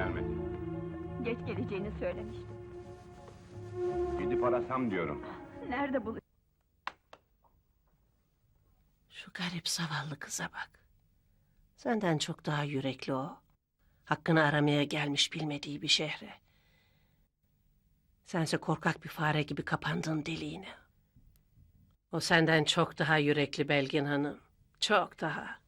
gelmedi. Geç geleceğini söylemişti. Gidip arasam diyorum. Nerede buluş? Şu garip zavallı kıza bak. Senden çok daha yürekli o. Hakkını aramaya gelmiş bilmediği bir şehre. Sense korkak bir fare gibi kapandın deliğine. O senden çok daha yürekli Belgin Hanım. Çok daha.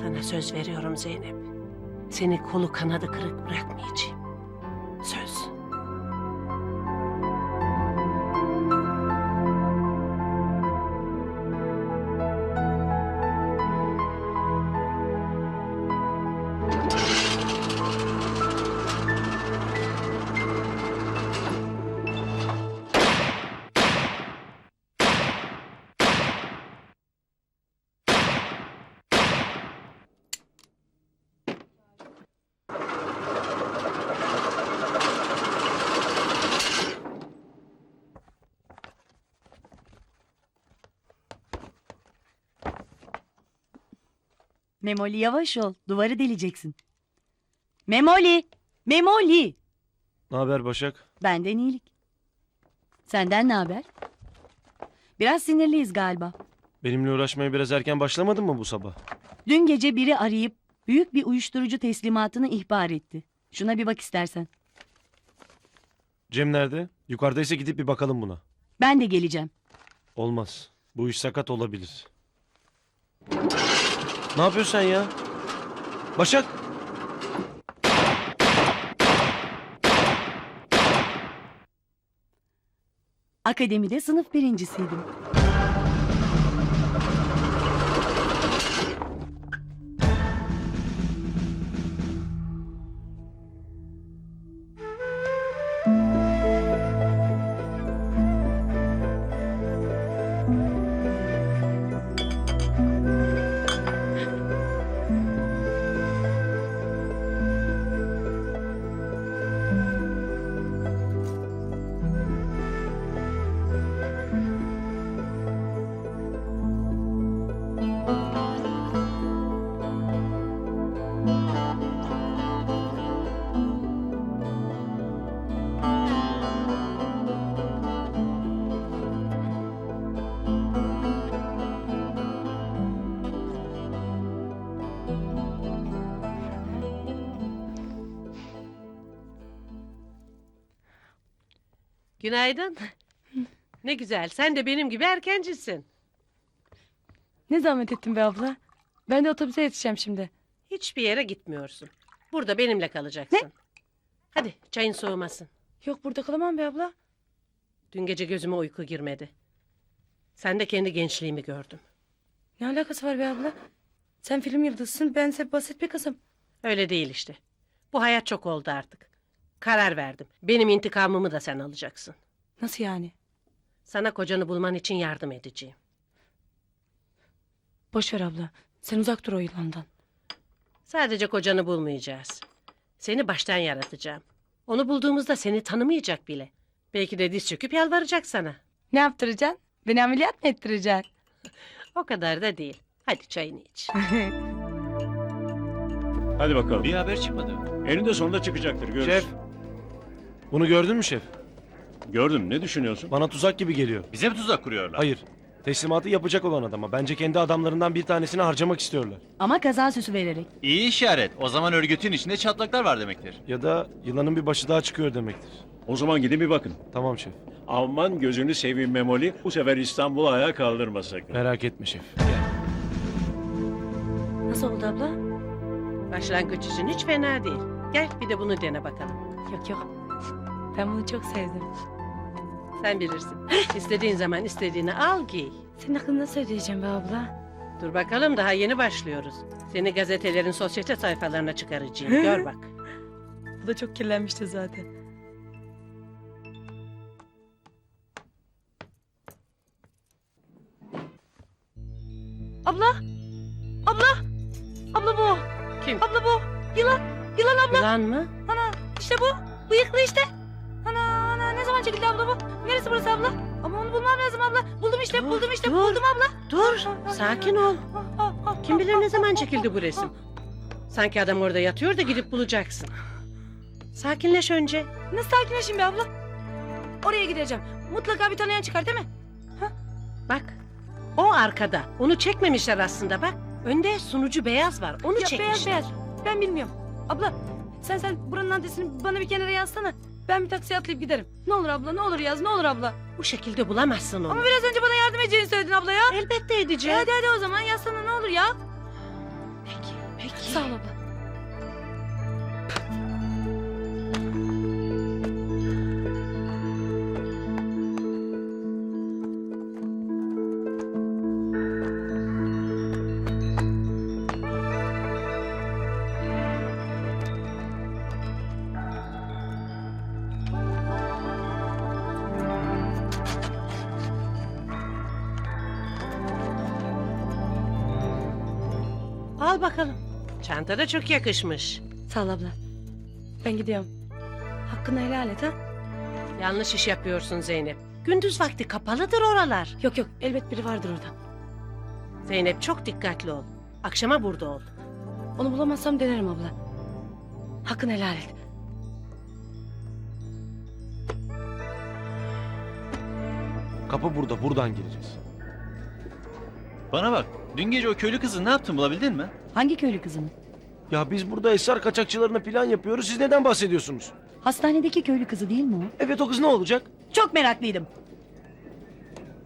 Sana söz veriyorum Zeynep. Seni kolu kanadı kırık bırakmayacağım. Söz. Memoli yavaş ol. Duvarı deleceksin. Memoli! Memoli! Ne haber Başak? Benden iyilik. Senden ne haber? Biraz sinirliyiz galiba. Benimle uğraşmaya biraz erken başlamadın mı bu sabah? Dün gece biri arayıp büyük bir uyuşturucu teslimatını ihbar etti. Şuna bir bak istersen. Cem nerede? Yukarıdaysa gidip bir bakalım buna. Ben de geleceğim. Olmaz. Bu iş sakat olabilir. Ne yapıyorsun sen ya? Başak! Akademide sınıf birincisiydim. Günaydın. ne güzel. Sen de benim gibi erkencisin. Ne zahmet ettin be abla? Ben de otobüse yetişeceğim şimdi. Hiçbir yere gitmiyorsun. Burada benimle kalacaksın. Hadi çayın soğumasın. Yok burada kalamam be abla. Dün gece gözüme uyku girmedi. Sen de kendi gençliğimi gördüm. Ne alakası var be abla? Sen film yıldızısın, bense basit bir kızım. Öyle değil işte. Bu hayat çok oldu artık. Karar verdim. Benim intikamımı da sen alacaksın. Nasıl yani? Sana kocanı bulman için yardım edeceğim. Boş ver abla. Sen uzak dur o yılandan. Sadece kocanı bulmayacağız. Seni baştan yaratacağım. Onu bulduğumuzda seni tanımayacak bile. Belki de diz çöküp yalvaracak sana. Ne yaptıracaksın? Beni ameliyat mı ettireceksin? O kadar da değil. Hadi çayını iç. Hadi bakalım. Bir haber çıkmadı. Eninde sonunda çıkacaktır görürsün. Şef! Bunu gördün mü şef? Gördüm ne düşünüyorsun? Bana tuzak gibi geliyor. Bize mi tuzak kuruyorlar? Hayır. Teslimatı yapacak olan adama. Bence kendi adamlarından bir tanesini harcamak istiyorlar. Ama kaza süsü vererek. İyi işaret. O zaman örgütün içinde çatlaklar var demektir. Ya da yılanın bir başı daha çıkıyor demektir. O zaman gidin bir bakın. Tamam şef. Aman gözünü seveyim Memoli. Bu sefer İstanbul'u ayağa kaldırma sakın. Merak etme şef. Nasıl oldu abla? Başlangıç için hiç fena değil. Gel bir de bunu dene bakalım. Yok yok. Ben bunu çok sevdim. Sen bilirsin. İstediğin zaman istediğini al giy. Senin hakkında söyleyeceğim be abla. Dur bakalım daha yeni başlıyoruz. Seni gazetelerin sosyete sayfalarına çıkaracağım. Gör bak. Bu da çok kirlenmişti zaten. Abla! Abla! Abla bu! Kim? Abla bu! Yılan! Yılan abla! Yılan mı? Ana! işte bu! Bıyıklı işte! Ana! Ana! Ne zaman çekildi abla bu? Neresi burası abla? Ama onu bulmam lazım abla. Buldum işte, Dur, buldum işte, dur. buldum abla. Dur. Sakin ol. Kim bilir ne zaman çekildi bu resim. Sanki adam orada yatıyor da gidip bulacaksın. Sakinleş önce. Nasıl sakinleşeyim be abla? Oraya gideceğim. Mutlaka bir tanıyan çıkar değil mi? Bak. O arkada. Onu çekmemişler aslında bak. Önde sunucu beyaz var. Onu Ya çekmişler. beyaz beyaz. Ben bilmiyorum. Abla sen sen buranın adresini bana bir kenara yazsana. Ben bir taksiye atlayıp giderim. Ne olur abla ne olur yaz ne olur abla. Bu şekilde bulamazsın onu. Ama biraz önce bana yardım edeceğini söyledin abla ya. Elbette E edeceğim. hadi hadi o zaman yazsana ne olur ya. Peki, peki. Sağ ol abla. Al bakalım. Çanta da çok yakışmış. Sağ ol abla. Ben gidiyorum. Hakkını helal et ha. Yanlış iş yapıyorsun Zeynep. Gündüz vakti kapalıdır oralar. Yok yok elbet biri vardır orada. Zeynep çok dikkatli ol. Akşama burada ol. Onu bulamazsam denerim abla. Hakkını helal et. Kapı burada, buradan gireceğiz. Bana bak. Dün gece o köylü kızı ne yaptın bulabildin mi? Hangi köylü kızını? Ya biz burada esrar kaçakçılarına plan yapıyoruz. Siz neden bahsediyorsunuz? Hastanedeki köylü kızı değil mi o? Evet o kız ne olacak? Çok meraklıydım.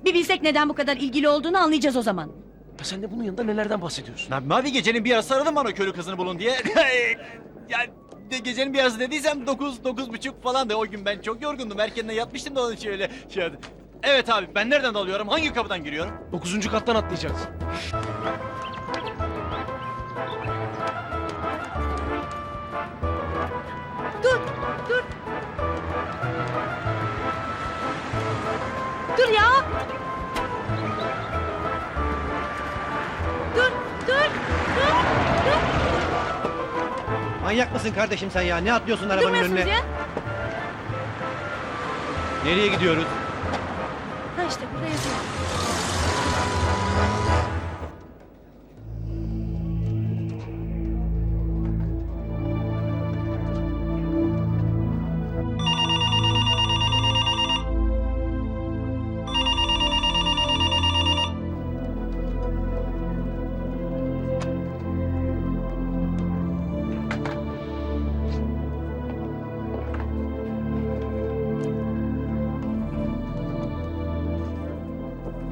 Bir bilsek neden bu kadar ilgili olduğunu anlayacağız o zaman. Ya sen de bunun yanında nelerden bahsediyorsun? Ya mavi gecenin bir yarısı aradım bana o köylü kızını bulun diye. ya de gecenin bir yarısı dediysem dokuz, dokuz buçuk falan da o gün ben çok yorgundum. Erkenden yatmıştım da onun için öyle şey. Evet abi ben nereden dalıyorum? Hangi kapıdan giriyorum? Dokuzuncu kattan atlayacağız. Dur ya. Dur dur. Manyak mısın kardeşim sen ya? Ne atlıyorsun arabanın Durmuyorsunuz önüne? ya. Nereye gidiyoruz? Ha işte burada yazıyor.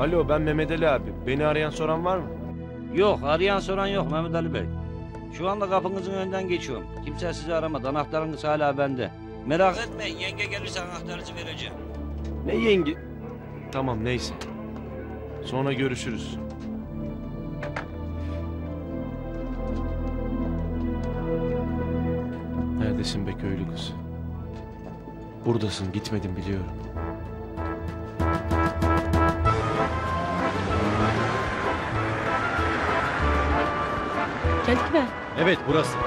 Alo ben Mehmet Ali abi. Beni arayan soran var mı? Yok arayan soran yok Mehmet Ali Bey. Şu anda kapınızın önünden geçiyorum. Kimse sizi aramadı. Anahtarınız hala bende. Merak etmeyin yenge gelirse anahtarınızı vereceğim. Ne yenge? Tamam neyse. Sonra görüşürüz. Neredesin be köylü kız? Buradasın gitmedim biliyorum. Mi? Evet burası.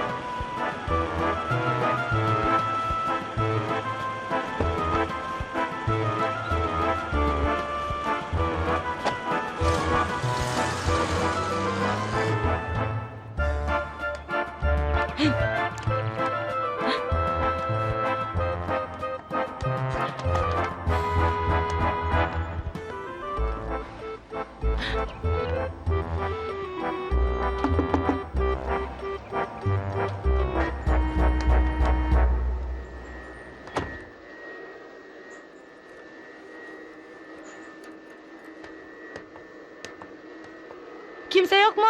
Kimse yok mu?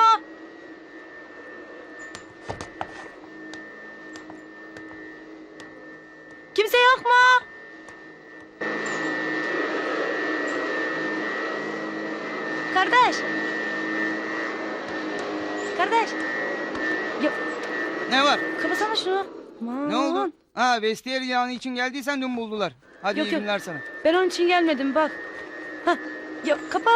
Kimse yok mu? Kardeş. Kardeş. Ne var? Kapasana şunu. Aman. Ne oldu? Ha vestiyer ilanı için geldiysen dün buldular. Hadi Yok, iyi yok. günler sana. Ben onun için gelmedim bak. Hah. Ya kapa.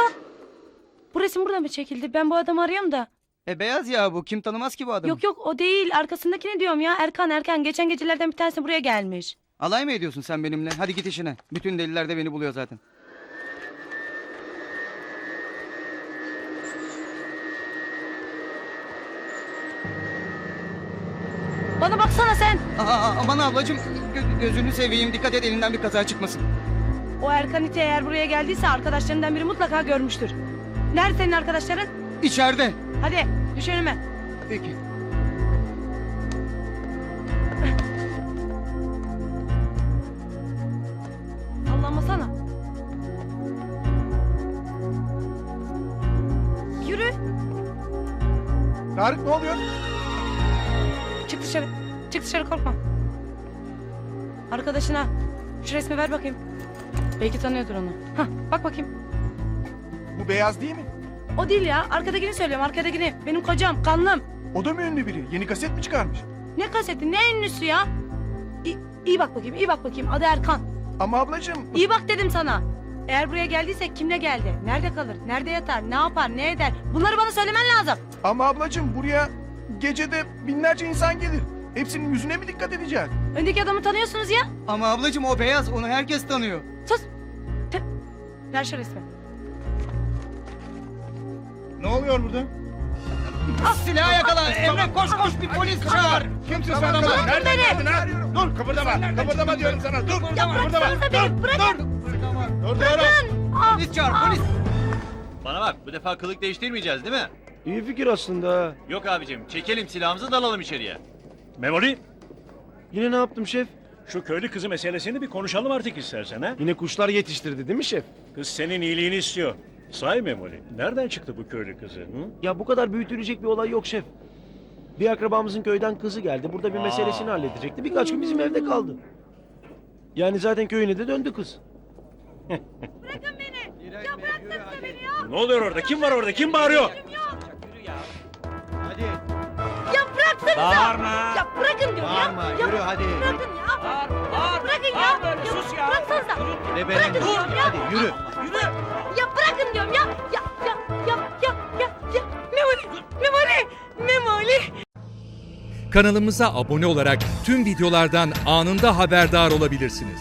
Bu resim burada mı çekildi? Ben bu adamı arıyorum da. E beyaz ya bu. Kim tanımaz ki bu adamı? Yok yok o değil. Arkasındakini diyorum ya. Erkan Erkan. Geçen gecelerden bir tanesi buraya gelmiş. Alay mı ediyorsun sen benimle? Hadi git işine. Bütün deliller de beni buluyor zaten. Bana baksana sen. Aa, aman ablacığım gö- gözünü seveyim dikkat et elinden bir kaza çıkmasın. O Erkan iti eğer buraya geldiyse arkadaşlarından biri mutlaka görmüştür. Nerede senin arkadaşların? İçeride. Hadi düş önüme. Peki. Sallanmasana. Yürü. Tarık ne oluyor? Çık dışarı. Çık dışarı korkma. Arkadaşına şu resmi ver bakayım. Belki tanıyordur onu. Hah bak bakayım. Beyaz değil mi? O değil ya. Arkadakini söylüyorum arkadakini. Benim kocam kanlım. O da mı ünlü biri? Yeni kaset mi çıkarmış? Ne kaseti ne ünlüsü ya? İyi, iyi bak bakayım iyi bak bakayım. Adı Erkan. Ama ablacığım... İyi bak dedim sana. Eğer buraya geldiyse kimle geldi? Nerede kalır? Nerede yatar? Ne yapar? Ne eder? Bunları bana söylemen lazım. Ama ablacığım buraya gecede binlerce insan gelir. Hepsinin yüzüne mi dikkat edeceksin? Öndeki adamı tanıyorsunuz ya. Ama ablacığım o beyaz onu herkes tanıyor. Sus. Te- Ver şu resmi. Ne oluyor burada? Silahı yakala Emre koş koş bir polis çağır. Kimsin sen adamı? Nereden geldin ha? Dur kıpırdama. Kıpırdama diyorum sana. Dur. Ya bıraksanıza beni bırakın. Dur diyorum. Polis çağır polis. Bana bak bu defa kılık değiştirmeyeceğiz değil mi? İyi fikir aslında. Yok abicim çekelim silahımızı dalalım içeriye. Memoli, Yine ne yaptım şef? şu köylü kızı meselesini bir konuşalım artık istersen ha. Yine kuşlar yetiştirdi değil mi şef? Kız senin iyiliğini istiyor. Sahi Memoli, nereden çıktı bu köylü kızı? Hı? Ya bu kadar büyütülecek bir olay yok şef. Bir akrabamızın köyden kızı geldi. Burada bir meselesini halledecekti. Birkaç gün bizim evde kaldı. Yani zaten köyüne de döndü kız. Ne oluyor orada? Kim var orada? Kim bağırıyor? Hadi. Ya. Bağırma. Ya bırakın diyorum ya. Bağırma, ya yürü hadi. Bırakın ya. Bağır, bağır. Bırakın ya. Bağır böyle, sus ya. Bıraksanıza. Ne Bırakın diyorum ya. Hadi yürü. Ya bırakın diyorum ya. Ya ya ya ya ya ya. Memoli. Memoli. Memoli. Kanalımıza abone olarak tüm videolardan anında haberdar olabilirsiniz.